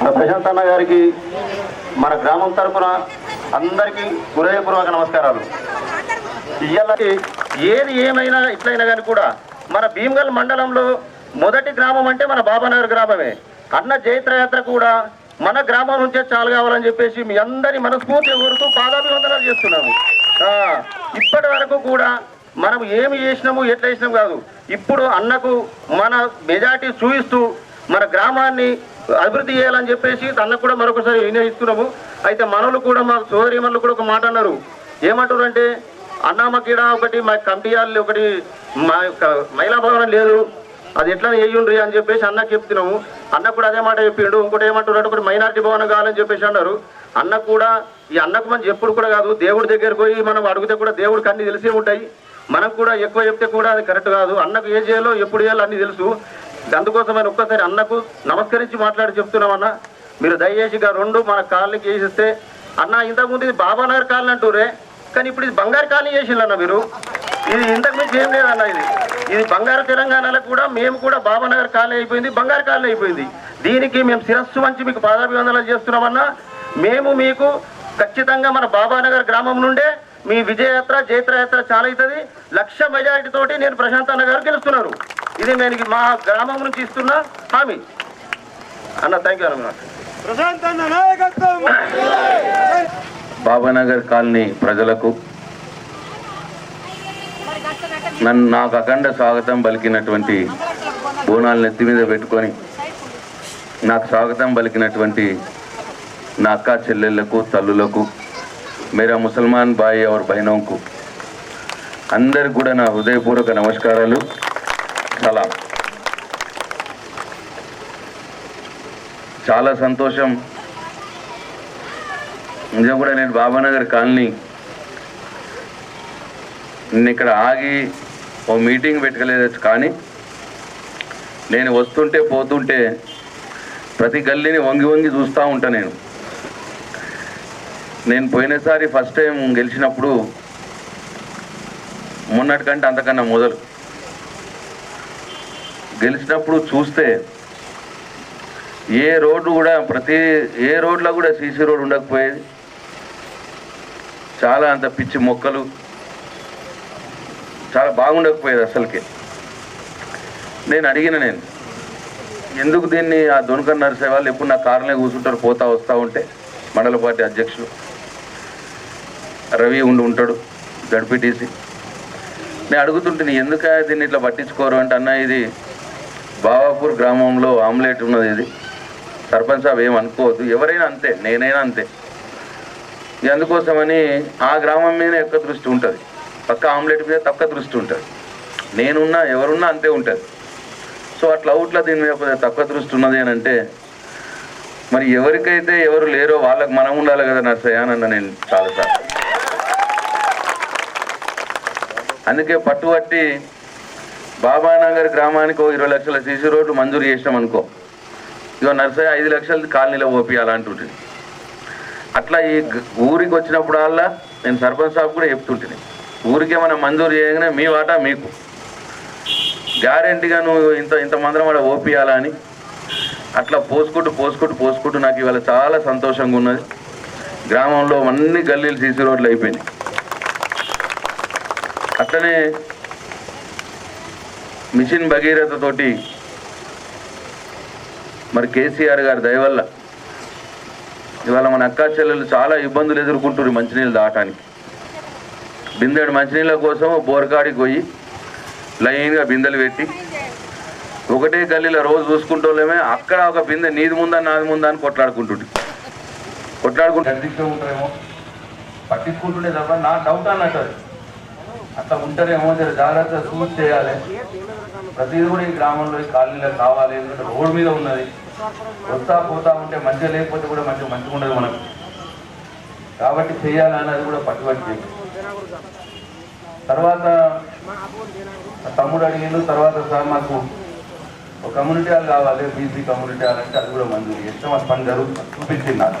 మన ప్రశాంత్ అన్న గారికి మన గ్రామం తరఫున అందరికీ హృదయపూర్వక నమస్కారాలు. ఇయ్యాలకి ఏది ఏమైనా ఇట్లయినా కానీ కూడా మన భీమగల్ మండలంలో మొదటి గ్రామం అంటే మన బాబానగర్ గ్రామమే. అన్న జైత్రయాత్ర కూడా మన గ్రామం నుంచే చాలు కావాలని చెప్పేసి మీ అందరి మనస్ఫూర్తి కోరుతూ పాదాభివందనాలు చేస్తున్నాము. ఇప్పటి వరకు కూడా మనం ఏమి చేసినాము ఎట్లా చేసినాము కాదు. ఇప్పుడు అన్నకు మన మెజార్టీ చూపిస్తూ మన గ్రామాన్ని అభివృద్ధి చేయాలని చెప్పేసి తనకు కూడా మరొకసారి వినియోగిస్తున్నాము అయితే మనలు కూడా మా సోదరి మనలు కూడా ఒక మాట అన్నారు. ఏమంటారు అంటే అన్న ఒకటి మా కంపియాలు ఒకటి మా యొక్క మహిళా భవనం లేదు. అది ఎట్లా వేయుండ్రి అని చెప్పేసి అన్నకు చెప్తున్నాము. అన్న కూడా అదే మాట చెప్పిండు. ఇంకోటి ఏమంటున్నాడు ఒకటి మైనార్టీ భవనం కావాలని చెప్పేసి అన్నారు. అన్న కూడా ఈ అన్నకు మనం చెప్పుడు కూడా కాదు. దేవుడి దగ్గర పోయి మనం అడిగితే కూడా దేవుడికి అన్ని తెలిసే ఉంటాయి. మనం కూడా ఎక్కువ చెప్తే కూడా అది కరెక్ట్ కాదు. అన్నకు ఏ చేయాలో ఎప్పుడు చేయాలో అన్ని తెలుసు. అందుకోసమని ఒక్కసారి అన్నకు నమస్కరించి మాట్లాడి చెప్తున్నామన్నా. మీరు దయచేసి ఇక రెండు మన కాళ్ళకి వేసిస్తే అన్న ఇంతకుముందు ఇది బాబానగర్ కాలనీ అంటూరే కానీ ఇప్పుడు ఇది బంగారు కాలనీ చేసిండ్రు మీరు. ఇది ఇంతకు ఏం లేదన్న ఇది. ఇది బంగారు తెలంగాణలో కూడా మేము కూడా బాబానగర్ కాలనీ అయిపోయింది బంగారు కాలనీ అయిపోయింది. దీనికి మేము శిరస్సు మంచి మీకు పాదాభివందనలు చేస్తున్నామన్నా. మేము మీకు ఖచ్చితంగా మన బాబానగర్ గ్రామం నుండే మీ విజయయాత్ర జైత్రయాత్ర చాలా అవుతుంది లక్ష మెజారిటీ తోటి నేను ప్రశాంత్ అన్న గారు గెలుస్తున్నారు ఇది నేను మా గ్రామం నుంచి ఇస్తున్న హామీ. అన్న థ్యాంక్ యూ అన్న. ప్రశాంత్ అన్న నాయకత్వం! బాబానగర్ కాలనీ ప్రజలకు నన్ను నాకు అఖండ స్వాగతం పలికినటువంటి బోనాలు నెత్తి మీద పెట్టుకొని నాకు స్వాగతం పలికినటువంటి నా అక్క చెల్లెళ్ళకు తల్లులకు మేరా ముసల్మాన్ భాయ్ అవర్ బహినోంకు అందరికి కూడా నా హృదయపూర్వక నమస్కారాలు సలాం చాలా సంతోషం నిజం కూడా నేను బాబానగర్ కాలనీ నేను ఇక్కడ ఆగి ఓ మీటింగ్ పెట్టుకోలేదు కానీ నేను వస్తుంటే పోతుంటే ప్రతి గల్లీని వంగి వంగి చూస్తూ ఉంటా నేను నేను పోయినసారి ఫస్ట్ టైం గెలిచినప్పుడు మొన్నటికంటే అంతకన్నా మొదలు. గెలిచినప్పుడు చూస్తే ఏ రోడ్డు కూడా ప్రతి ఏ రోడ్లో కూడా సీసీ రోడ్ ఉండకపోయేది. చాలా అంత పిచ్చి మొక్కలు. చాలా బాగుండకపోయేది అసలుకి. నేను అడిగిన నేను ఎందుకు దీన్ని ఆ దొనకర్ నర్సే వాళ్ళు ఎప్పుడు నా కారులో కూర్చుంటారు పోతా వస్తూ ఉంటే? మండల పార్టీ అధ్యక్షులు. రవి ఉండి ఉంటాడు జడ్పీటీసీ. నేను అడుగుతుంటే ఎందుక దీన్ని ఇట్లా పట్టించుకోరు? అంటే అన్న ఇది బావాపూర్ గ్రామంలో ఆమ్లెట్ ఉన్నది ఇది. సర్పంచ్ సాబ్ ఏం అనుకోవద్దు. ఎవరైనా అంతే నేనైనా అంతే. ఇక అందుకోసమని ఆ గ్రామం మీద ఎక్కువ దృష్టి ఉంటుంది. పక్క ఆమ్లెట్ మీద తక్కువ దృష్టి ఉంటుంది. నేనున్నా ఎవరున్నా అంతే ఉంటుంది. సో అట్లా అవుట్లా దీని మీద తక్కువ దృష్టి ఉన్నది అని అంటే మరి ఎవరికైతే ఎవరు లేరో వాళ్ళకి మనం ఉండాలి కదా నర్సయ్య అని అన్న నేను చాలాసార్లు. అందుకే పట్టుబట్టి బాబానగర్ గ్రామానికి ఇరవై లక్షల సీసీ రోడ్లు మంజూరు చేసినాం అనుకో. ఇగో నర్సయ్య ఐదు లక్షలు కాలనీలో ఓపియాలంటుంటుంది అట్లా ఈ ఊరికి వచ్చినప్పుడల్లా నేను సర్పంచ్ సాబ్ కూడా చెప్తుంటుంది ఊరికే మనం మంజూరు చేయగానే మీ వాటా మీకు. గ్యారెంటీగా నువ్వు ఇంత ఇంత మందిరం ఓపియాలా అని. అట్లా పోసుకుంటూ పోసుకుంటూ పోసుకుంటూ నాకు ఇవాళ చాలా సంతోషంగా ఉన్నది. గ్రామంలో అన్ని గల్లీలు సీసీ రోడ్లు అయిపోయినాయి. అట్లనే మిషన్ భగీరథతోటి మరి కేసీఆర్ గారి దయవల్ల ఇవాళ మన అక్కా చెల్లెలు చాలా ఇబ్బందులు ఎదుర్కొంటున్నారు మంచినీళ్ళు దాటానికి. బిందెడు మంచినీళ్ళ కోసం బోరకాడికి పోయి లైన్గా బిందెలు పెట్టి ఒకటే గల్లీలో రోజు చూసుకుంటోళ్ళమే అక్కడ ఒక బిందె నీది ముందా నాది ముందా అని కొట్లాడుకుంటుంది కొట్లాడుకుంటే ఉంటారేమో పట్టించుకుంటుండే తప్ప నా డౌట్ అన్నట్టు అట్లా ఉంటారేమో జర జాగ్రత్త చూసి చేయాలి. ప్రతిదీ కూడా ఈ గ్రామంలో ఈ కాలనీలో కావాలి ఎందుకంటే రోడ్డు మీద ఉన్నది. వస్తా పోతా ఉంటే మంచిగా లేకపోతే కూడా మంచిగా మంచిగా ఉండదు మనకు. కాబట్టి చేయాలి అన్నది కూడా పట్టుబట్టి తర్వాత తమ్ముడు అడిగిండు తర్వాత సార్ మాకు ఒక కమ్యూనిటీ హాల్ కావాలి బీసీ కమ్యూనిటీ హాల్ అంటే అది కూడా మంజూరు చేస్తే. మన పని జరుగుతుంది చూపించింది నాకు.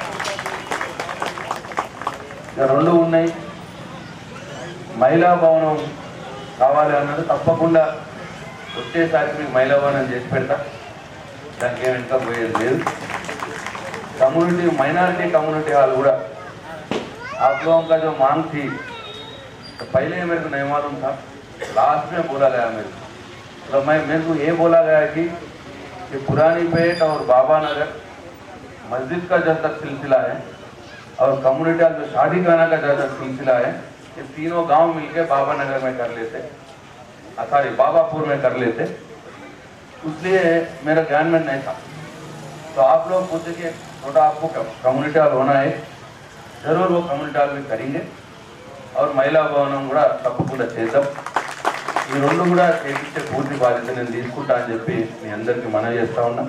రెండు ఉన్నాయి. మహిళా భవనం కావాలి అన్నది తప్పకుండా వచ్చేసారి మీకు మహిళా భవనం చేసి పెడతా దానికి ఏం వెనక పోయేది లేదు कम्युनिटी माइनॉरिटी कम्युनिटी हाल हुआ आप लोगों का जो मांग थी तो पहले ही मेरे को नहीं मालूम था लास्ट में बोला गया मेरे को तो मैं मेरे को ये बोला गया कि कि पुरानी पेट और बाबा नगर मस्जिद का जब तक सिलसिला है और कम्युनिटी हाल जो शादी खाना का जब तक सिलसिला है ये तीनों गांव मिलके बाबा नगर में कर लेते सॉरी बाबापुर में कर लेते इसलिए मेरा ध्यान में नहीं था तो आप लोग पूछे कि छोटा आपको कम्युनिटी हॉल होना है जरूर वो कम्युनिटी हॉल में करेंगे और మహిళా భవనం కూడా తప్పకుండా చేద్దాం ఈ రెండు కూడా చేపించే పూర్తి బాధ్యత నేను తీసుకుంటా అని చెప్పి మీ అందరికీ మనవి చేస్తా ఉన్నా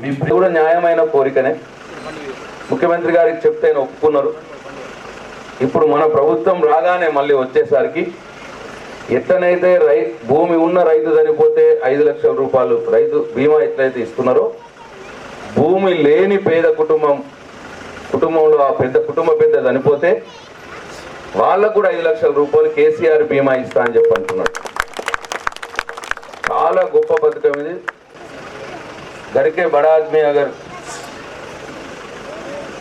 మీ ప్రే- కూడా న్యాయమైన కోరికనే ముఖ్యమంత్రి గారికి చెప్తే ఆయన ఒప్పుకున్నారు ఇప్పుడు మన ప్రభుత్వం రాగానే మళ్ళీ వచ్చేసరికి ఎట్లనైతే రై భూమి ఉన్న రైతు చనిపోతే ఐదు లక్షల రూపాయలు రైతు బీమా ఎట్లయితే ఇస్తున్నారో భూమి లేని పేద కుటుంబం కుటుంబంలో ఆ పెద్ద కుటుంబ పెద్ద చనిపోతే వాళ్ళకు కూడా ఐదు లక్షల రూపాయలు కేసీఆర్ బీమా ఇస్తా అని చెప్పి అంటున్నారు. చాలా గొప్ప పథకం ఇది. గరికే బడా అగర్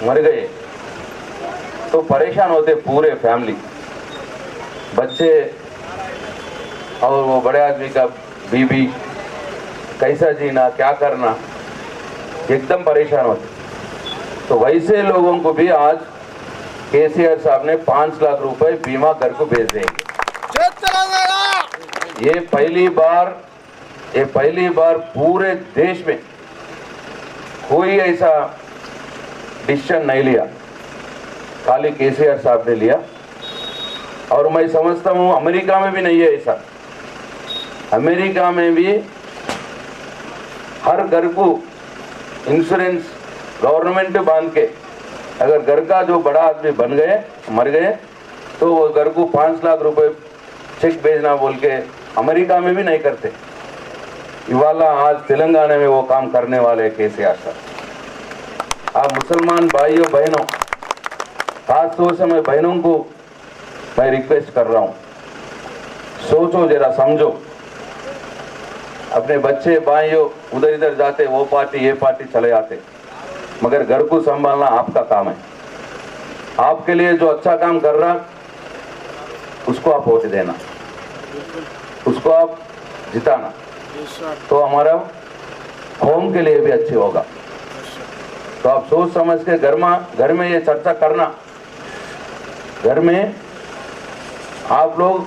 మరిగయ్యే. तो परेशान होते पूरे फैमिली। बच्चे और वो बड़े आदमी का बीबी कैसा जीना क्या करना एकदम परेशान होते। तो वैसे लोगों को भी आज केसीआर साहब ने पाँच लाख रुपए बीमा घर को भेज देंगे ये पहली बार ये पहली बार पूरे देश में कोई ऐसा डिसीज़न नहीं लिया। खाली केसीआर साहब ने लिया। और मैं समझता हूँ, अमेरिका में भी नहीं है ऐसा। अमेरिका में भी हर घर को इंश्योरेंस गवर्नमेंट बाँध के, अगर घर का जो बड़ा आदमी बन गए, मर गए तो वो घर को पाँच लाख रुपए चेक भेजना बोल के अमेरिका में भी नहीं करते। इवाला आज तेलंगाना में वो काम करने वाले केसीआर साहब आप मुसलमान भाइयों, बहनों खास तौर से मैं बहनों को मैं रिक्वेस्ट कर रहा हूँ। सोचो जरा समझो। अपने बच्चे भाइयों उधर इधर जाते वो पार्टी ये पार्टी चले आते। मगर घर को संभालना आपका काम है। आपके लिए जो अच्छा काम कर रहा उसको आप वोट देना। उसको आप जिताना। तो हमारा होम के लिए भी अच्छे होगा। तो आप सोच समझ के घर में घर में ये चर्चा करना। घर में आप लोग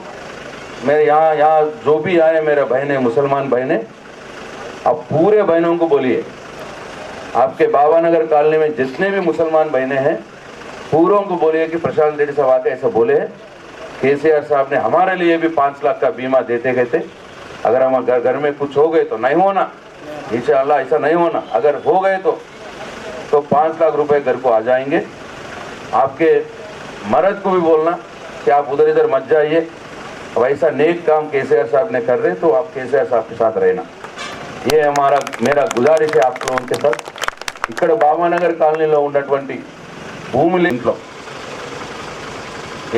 मेरे यहाँ यहाँ जो भी आए मेरे बहने, मुसलमान बहने, आप पूरे बहनों को बोलिए। आपके बाबा नगर कॉलोनी में जितने भी मुसलमान बहने हैं, पूरों को बोलिए कि प्रशांत रेड्डी साहब आके ऐसा बोले हैं। केसीआर साहब ने हमारे लिए भी पाँच लाख का बीमा देते गए थे अगर हम घर घर में कुछ हो गए तो नहीं होना। अल्लाह ऐसा नहीं होना। अगर हो गए तो तो पाँच लाख रुपए घर को आ जाएँगे। आपके मर्द को भी बोलना कि आप उधर इधर मत जाइए वैसा नेक काम केसीआर साहब ने कर रहे तो आप केसीआर साहब के साथ रहना ये हमारा मेरा गुजारिश है आप लोगों के साथ ఇక్కడ బాబానగర్ కాలనీలో ఉన్నటువంటి భూములు ఇంట్లో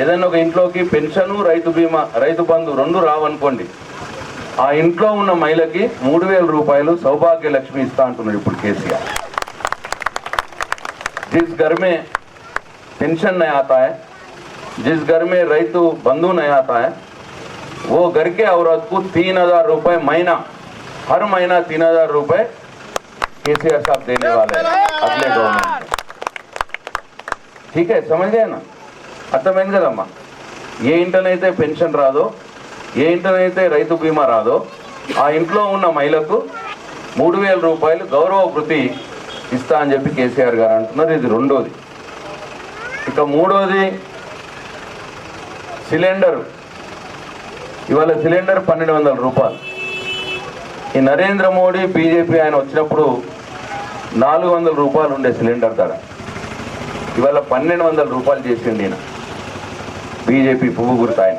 ఏదైనా ఒక ఇంట్లోకి పెన్షను రైతు బీమా రైతు బంధు రెండు రావనుకోండి ఆ ఇంట్లో ఉన్న మహిళకి మూడు వేల రూపాయలు సౌభాగ్య లక్ష్మి ఇస్తా అంటున్నాడు ఇప్పుడు కేసీఆర్ जिस घर में पेंशन नहीं आता है जिस घर में रैतु बंधु नहीं आता है वो घर के औरत को तीन हजार रुपए महीना हर महीना तीन हजार रुपए केसीआर साहब देने वाले हैं अगले गवर्नमेंट ठीक है समझ गए ना అర్థమైంది కదమ్మా ఏ ఇంట్లోనైతే పెన్షన్ రాదో ఏ ఇంట్లోనైతే రైతు బీమా రాదో ఆ ఇంట్లో ఉన్న మహిళకు మూడు వేల రూపాయలు గౌరవ వృత్తి ఇస్తా అని చెప్పి కేసీఆర్ గారు అంటున్నారు ఇది రెండోది ఇక మూడోది సిలిండర్. ఇవాళ సిలిండర్ పన్నెండు వందల రూపాయలు. ఈ నరేంద్ర మోడీ బీజేపీ ఆయన వచ్చినప్పుడు నాలుగు వందల రూపాయలు ఉండే సిలిండర్ ధర. ఇవాళ పన్నెండు వందల రూపాయలు చేసిండు ఈయన. బీజేపీ పువ్వు గుర్తు ఆయన.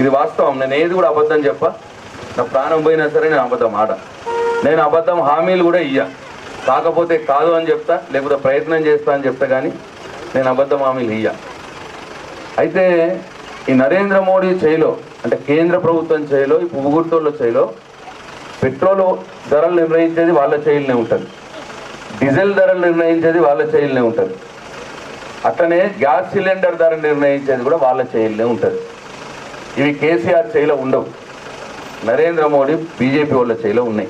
ఇది వాస్తవం. నేను ఏది కూడా అబద్ధం చెప్ప. నా ప్రాణం పోయినా సరే నేను అబద్ధం ఆడ. నేను అబద్ధం హామీలు కూడా ఇయ్య. కాకపోతే కాదు అని చెప్తా లేకపోతే ప్రయత్నం చేస్తా అని చెప్తా కానీ నేను అబద్ధ హామీలు ఇయ్య అయితే ఈ నరేంద్ర మోడీ చేయిలో అంటే కేంద్ర ప్రభుత్వం చేయిలో ఈ పువ్వు చేయిలో పెట్రోల్ ధరలు నిర్ణయించేది వాళ్ళ చేయిలనే ఉంటుంది. డీజిల్ ధరలు నిర్ణయించేది వాళ్ళ చేయిలనే ఉంటుంది. అట్లనే గ్యాస్ సిలిండర్ ధర నిర్ణయించేది కూడా వాళ్ళ చేయిలనే ఉంటుంది. ఇవి కేసీఆర్ చేయిలో ఉండవు. నరేంద్ర మోడీ బీజేపీ వాళ్ళ చేయిలో ఉన్నాయి.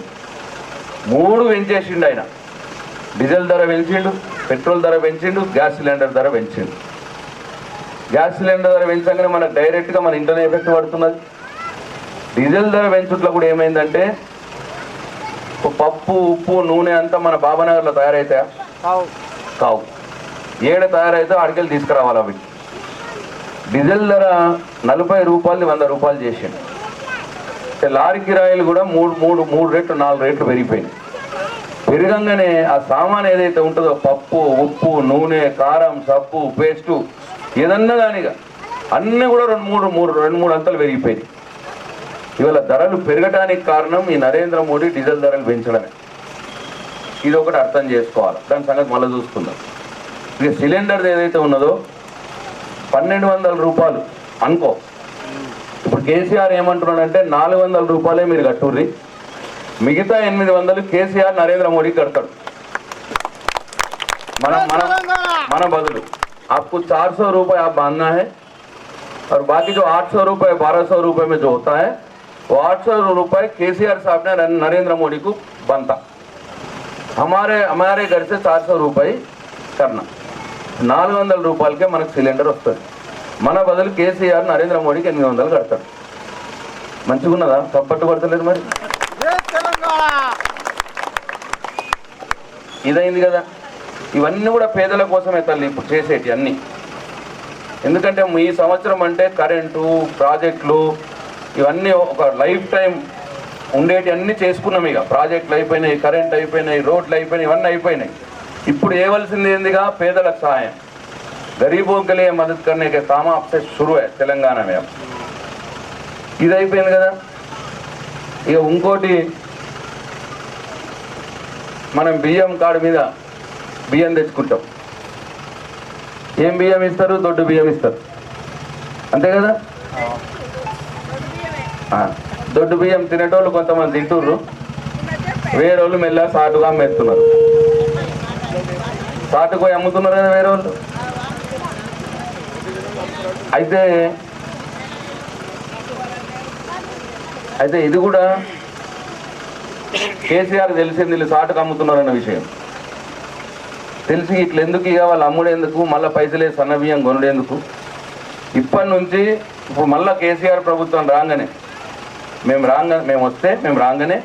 మూడు పెంచేసిండు ఆయన. డీజిల్ ధర పెంచిండు పెట్రోల్ ధర పెంచిండు గ్యాస్ సిలిండర్ ధర పెంచిండు. గ్యాస్ సిలిండర్ ధర పెంచగానే మనకు డైరెక్ట్గా మన ఇంటర్నే ఎఫెక్ట్ పడుతున్నది. డీజిల్ ధర పెంచుట్లో కూడా ఏమైందంటే పప్పు ఉప్పు నూనె అంతా మన బాబానగర్లో తయారైతాయా? కావు. ఏడ తయారైతే అడికెళ్ళి తీసుకురావాలి అవి. డీజిల్ ధర నలభై రూపాయలు వంద రూపాయలు చేసిండు. లారీ కిరాయిలు కూడా మూడు మూడు మూడు రేట్లు నాలుగు రేట్లు పెరిగిపోయినాయి. పెరగంగానే ఆ సామాన్ ఏదైతే ఉంటుందో పప్పు ఉప్పు నూనె కారం సబ్బు పేస్టు ఏదన్నా కానిగా అన్నీ కూడా రెండు మూడు మూడు రెండు మూడు అంతలు పెరిగిపోయాయి ఇవాళ ధరలు పెరగడానికి కారణం ఈ నరేంద్ర మోడీ డీజిల్ ధరలు పెంచడమే. ఇది ఒకటి అర్థం చేసుకోవాలి. దాని సంగతి మళ్ళీ చూసుకుందాం. ఇక సిలిండర్ ఏదైతే ఉన్నదో పన్నెండు వందల రూపాయలు అనుకో. ఇప్పుడు కేసీఆర్ ఏమంటున్నాడంటే నాలుగు వందల రూపాయలే మీరు కట్టుర్రి. మిగతా ఎనిమిది వందలు కేసీఆర్ నరేంద్ర మోడీ కడతాడు మనం మనం మన బదులు आपको चार सौ रुपये आप बांधना है और बाकी जो आठ सौ रुपये बारह सौ रुपये में जो होता है वो आठ सौ रुपये के सी आर साहब ने नरें- नरेंद्र मोदी को बनता हमारे हमारे घर से चार सौ रुपये करना నాలుగు వందల రూపాయలకే మనకు సిలిండర్ వస్తుంది మన బదులు కేసీఆర్ నరేంద్ర మోడీకి ఎనిమిది వందలు కడతాడు మంచిగా ఉన్నదా తప్పట్టు పడతలేదు మరి ఇదైంది కదా ఇవన్నీ కూడా పేదల కోసమే తల్లి ఇప్పుడు చేసేటి అన్నీ ఎందుకంటే ఈ సంవత్సరం అంటే కరెంటు ప్రాజెక్టులు ఇవన్నీ ఒక లైఫ్ టైం ఉండేటి అన్నీ చేసుకున్నాం ఇక ప్రాజెక్టులు అయిపోయినాయి కరెంట్ అయిపోయినాయి రోడ్లు అయిపోయినాయి ఇవన్నీ అయిపోయినాయి ఇప్పుడు ఏవలసింది ఏందిగా పేదలకు సహాయం गरीबों के लिए मदद करने के काम अब से शुरू है తెలంగాణ में अब. ఇది అయిపోయింది కదా ఇక ఇంకోటి మనం బియ్యం కాడు మీద బియ్యం తెచ్చుకుంటాం. ఏం బియ్యం ఇస్తారు? దొడ్డు బియ్యం ఇస్తారు. అంతే కదా? దొడ్డు బియ్యం తినేటోళ్ళు కొంతమంది తింటుర్రు. వేరే వాళ్ళు మెల్ల సాటుగా అమ్మేస్తున్నారు. సాటుకు పోయి అమ్ముతున్నారు కదా వేరే వాళ్ళు అయితే అయితే ఇది కూడా కేసీఆర్ తెలిసింది వీళ్ళు సాటుకు అమ్ముతున్నారన్న విషయం. తెలిసి ఇట్లా ఎందుకు ఇక వాళ్ళు అమ్ముడేందుకు మళ్ళీ పైసలే సన్న బియ్యం కొనుడేందుకు? ఇప్పటి నుంచి ఇప్పుడు మళ్ళీ కేసీఆర్ ప్రభుత్వం రాగానే మేము రాగా మేము వస్తే మేము రాగానే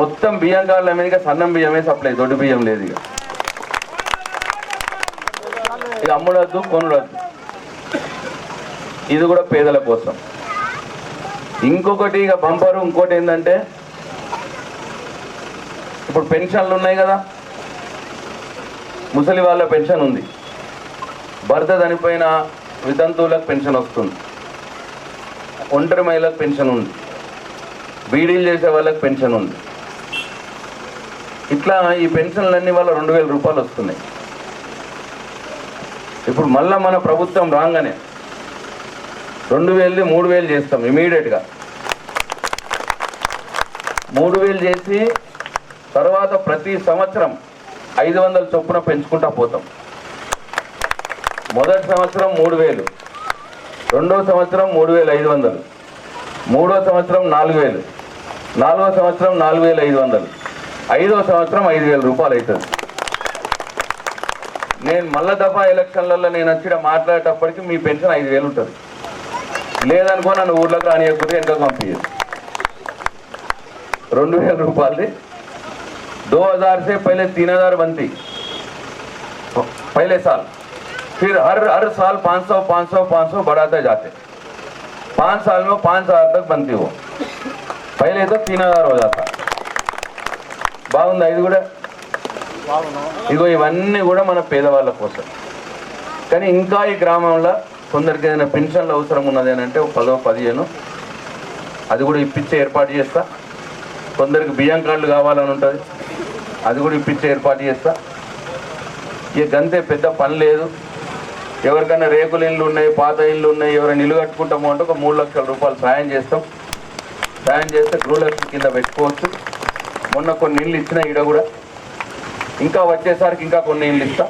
మొత్తం బియ్యం కాళ్ళ మీద సన్నం బియ్యమే సప్లై దొడ్డు బియ్యం లేదు ఇక. ఇక అమ్ముడద్దు కొనుడద్దు. ఇది కూడా పేదల కోసం. ఇంకొకటి ఇక బంపరు ఇంకోటి ఏంటంటే ఇప్పుడు పెన్షన్లు ఉన్నాయి కదా. ముసలి వాళ్ళ పెన్షన్ ఉంది. భర్త చనిపోయిన వితంతువులకు పెన్షన్ వస్తుంది. ఒంటరి మహిళలకు పెన్షన్ ఉంది. బీడీలు చేసే వాళ్ళకి పెన్షన్ ఉంది. ఇట్లా ఈ పెన్షన్లన్నీ వల్ల రెండు వేల రూపాయలు వస్తున్నాయి. ఇప్పుడు మళ్ళీ మన ప్రభుత్వం రాగానే రెండు వేలు మూడు వేలు చేస్తాం ఇమీడియట్గా మూడు వేలు చేసి తర్వాత ప్రతి సంవత్సరం ఐదు వందల చొప్పున పెంచుకుంటా పోతాం. మొదటి సంవత్సరం మూడు వేలు రెండో సంవత్సరం మూడు వేల ఐదు వందలు మూడో సంవత్సరం నాలుగు వేలు నాలుగో సంవత్సరం నాలుగు వేల ఐదు వందలు ఐదో సంవత్సరం ఐదు వేల రూపాయలు అవుతుంది. నేను మళ్ళా దఫా ఎలక్షన్లలో నేను వచ్చి మాట్లాడేటప్పటికి మీ పెన్షన్ ఐదు వేలు ఉంటుంది. లేదనుకో నన్ను ఊర్లోకి రానియకపోతే ఎంతో పంపించదు రెండు వేల రూపాయలది दो हजार से पहले तीन हजार बनती पहले साल फिर हर हर साल पाँच सौ पाँच सौ पाँच सौ बढ़ाते जाते पाँच साल में पाँच हजार तक बनती वो पहले तो तीन हजार हो जाता బాగుందా ఇది కూడా ఇగో ఇవన్నీ కూడా మన పేదవాళ్ళ కోసం కానీ ఇంకా ఈ గ్రామంలో కొందరికి ఏదైనా పెన్షన్లు అవసరం ఉన్నది అని అంటే ఒక పదో పదిహేను అది కూడా ఇప్పించే ఏర్పాటు చేస్తా కొందరికి బియ్యం కార్డులు కావాలని ఉంటుంది అది కూడా ఇప్పించే ఏర్పాటు చేస్తా. ఇక గంతే పెద్ద పని లేదు. ఎవరికైనా రేకుల ఇళ్ళు ఉన్నాయి పాత ఇళ్ళు ఉన్నాయి ఎవరైనా ఇల్లు కట్టుకుంటాము అంటే ఒక మూడు లక్షల రూపాయలు సాయం చేస్తాం. సాయం చేస్తే గృహలక్ష్మి కింద పెట్టుకోవచ్చు. మొన్న కొన్ని ఇళ్ళు ఇచ్చిన ఈడ కూడా. ఇంకా వచ్చేసరికి ఇంకా కొన్ని ఇళ్ళు ఇస్తా.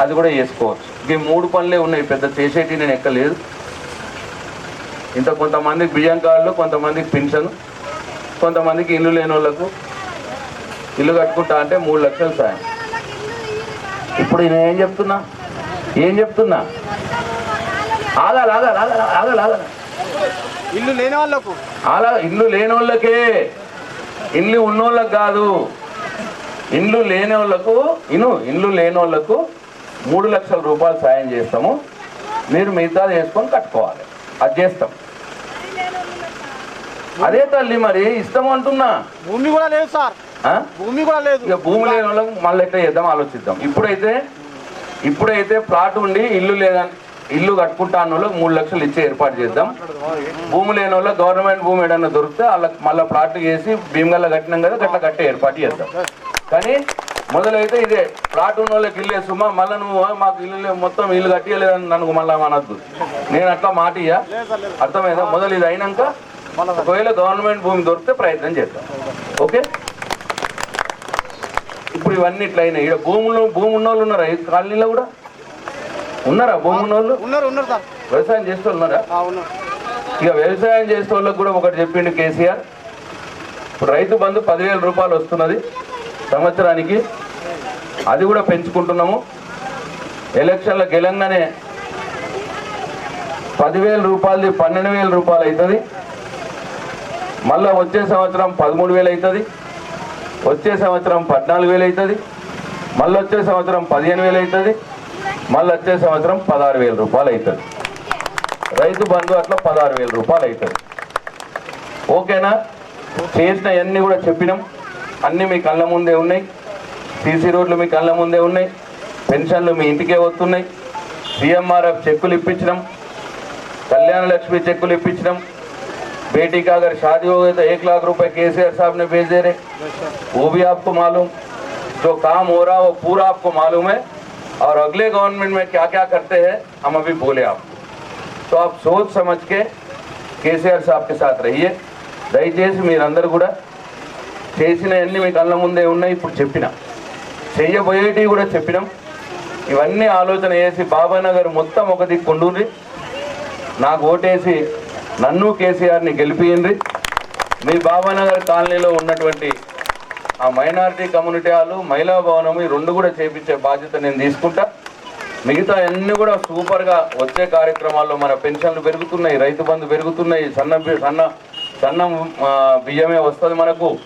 అది కూడా చేసుకోవచ్చు. ఈ మూడు పనులే ఉన్నాయి పెద్ద చేసేటి నేను ఎక్కలేదు. ఇంత కొంతమందికి బియ్యం కార్డులు కొంతమందికి పెన్షన్ కొంతమందికి ఇల్లు లేని వాళ్ళకు ఇల్లు కట్టుకుంటా అంటే మూడు లక్షలు సాయం. ఇప్పుడు నేను ఏం చెప్తున్నా? ఏం చెప్తున్నా? ఆగాలి ఆగాలి ఆగాలి ఆగాలి ఆగాలి. ఇల్లు లేని వాళ్ళకు? అలా ఇల్లు లేని వాళ్ళకే ఇల్లు ఉన్నోళ్ళకి కాదు. ఇండ్లు లేని వాళ్ళకు ఇను ఇండ్లు లేని వాళ్ళకు మూడు లక్షల రూపాయలు సాయం చేస్తాము. మీరు మిగతా చేసుకొని కట్టుకోవాలి. అది చేస్తాం. అదే తల్లి మరి ఇష్టం అంటున్నా. భూమి కూడా లేదు సార్? భూమి కూడా లేదు. ఇక భూమి లేని వాళ్ళకి మళ్ళీ ఎట్లా చేద్దాం ఆలోచిద్దాం. ఇప్పుడైతే ఇప్పుడైతే ప్లాట్ ఉండి ఇల్లు లేదని ఇల్లు కట్టుకుంటా అన్న వాళ్ళకి మూడు లక్షలు ఇచ్చే ఏర్పాటు చేద్దాం. భూమి లేని వాళ్ళకి గవర్నమెంట్ భూమి ఏదైనా దొరికితే వాళ్ళకి మళ్ళీ ప్లాట్ చేసి భీమగల్ల కట్టినాం కదా గట్ల కట్టే ఏర్పాటు చేద్దాం. కానీ మొదలైతే ఇదే ప్లాట్ ఉన్న వాళ్ళకి ఇల్లు సుమా మళ్ళీ నువ్వు మాకు ఇల్లు మొత్తం ఇల్లు కట్టియలేదని నన్ను మళ్ళీ అనొద్దు. నేను అట్లా మాట ఇయ్య. అర్థమైందా? మొదలు ఇది అయినాక ఒకవేళ గవర్నమెంట్ భూమి దొరికితే ప్రయత్నం చేద్దాం. ఓకే? ఇప్పుడు ఇవన్నీ ఇట్లా అయినాయి. ఇక్కడ భూములు భూమి ఉన్న వాళ్ళు ఉన్నారా? ఈ కాలనీలో కూడా? ఉన్నారా భూమి ఉన్న వాళ్ళు ఉన్నారు ఉన్నారు సార్. వ్యవసాయం చేస్తూ ఉన్నారా? ఇక వ్యవసాయం చేసే వాళ్ళకి కూడా ఒకటి చెప్పిండు కేసీఆర్. ఇప్పుడు రైతు బంధు పదివేల రూపాయలు వస్తున్నది సంవత్సరానికి. అది కూడా పెంచుకుంటున్నాము. ఎలక్షన్ల గెలంగానే పదివేల రూపాయలది పన్నెండు వేల రూపాయలు అవుతుంది. మళ్ళా వచ్చే సంవత్సరం పదమూడు వేలు అవుతుంది. వచ్చే సంవత్సరం పద్నాలుగు వేలు అవుతుంది. మళ్ళీ వచ్చే సంవత్సరం పదిహేను వేలు అవుతుంది. మళ్ళీ వచ్చే సంవత్సరం పదహారు వేల రూపాయలు అవుతుంది. రైతు బంధు అట్లా పదహారు వేల రూపాయలు అవుతుంది. ఓకేనా? చేసిన అన్నీ కూడా చెప్పినాం. అన్నీ మీ కళ్ళ ముందే ఉన్నాయి. సీసీ రోడ్లు మీ కళ్ళ ముందే ఉన్నాయి. పెన్షన్లు మీ ఇంటికే వస్తున్నాయి. సిఎంఆర్ఎఫ్ చెక్కులు ఇప్పించడం కళ్యాణ లక్ష్మి చెక్కులు ఇప్పించడం बेटी का अगर शादी हो गई तो एक लाख रुपए केसीआर साहब ने भेज दे रहे वो भी आपको मालूम जो काम हो रहा है वो पूरा आपको मालूम है और अगले गवर्नमेंट में क्या क्या करते हैं हम अभी बोले आपको तो आप सोच समझ के కేసీఆర్ సాబ్ కి సాత్ రహియే దయచేసి మీరందరూ కూడా చేసిన అన్ని మీ కళ్ళ ముందే ఉన్నాయి ఇప్పుడు చెప్పిన చెయ్యబోయేటివి కూడా చెప్పినాం ఇవన్నీ ఆలోచన చేసి బాబానగర్ మొత్తం ఒక దిక్కుండ్రి నాకు ఓటేసి నన్ను కేసీఆర్ని గెలిపియండి. మీ బాబానగర్ కాలనీలో ఉన్నటువంటి ఆ మైనారిటీ కమ్యూనిటీ హాలు మహిళా భవనం ఈ రెండు కూడా చేపించే బాధ్యత నేను తీసుకుంటా. మిగతా అన్ని కూడా సూపర్గా వచ్చే కార్యక్రమాల్లో మన పెన్షన్లు పెరుగుతున్నాయి రైతు బంధు పెరుగుతున్నాయి సన్న బి- సన్న సన్న బియ్యమే వస్తుంది మనకు.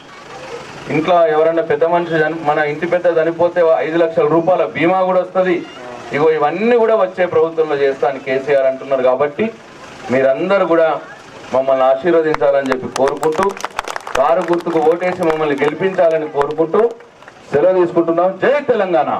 ఇంట్లో ఎవరైనా పెద్ద మనిషి మన ఇంటి పెద్ద చనిపోతే ఐదు లక్షల రూపాయల బీమా కూడా వస్తుంది. ఇగో ఇవన్నీ కూడా వచ్చే ప్రభుత్వంలో చేస్తాను కేసీఆర్ అంటున్నారు కాబట్టి మీరందరూ కూడా మమ్మల్ని ఆశీర్వదించాలని చెప్పి కోరుకుంటూ కారు గుర్తుకు ఓటేసి మమ్మల్ని గెలిపించాలని కోరుకుంటూ సెలవు తీసుకుంటున్నాం. జై తెలంగాణ.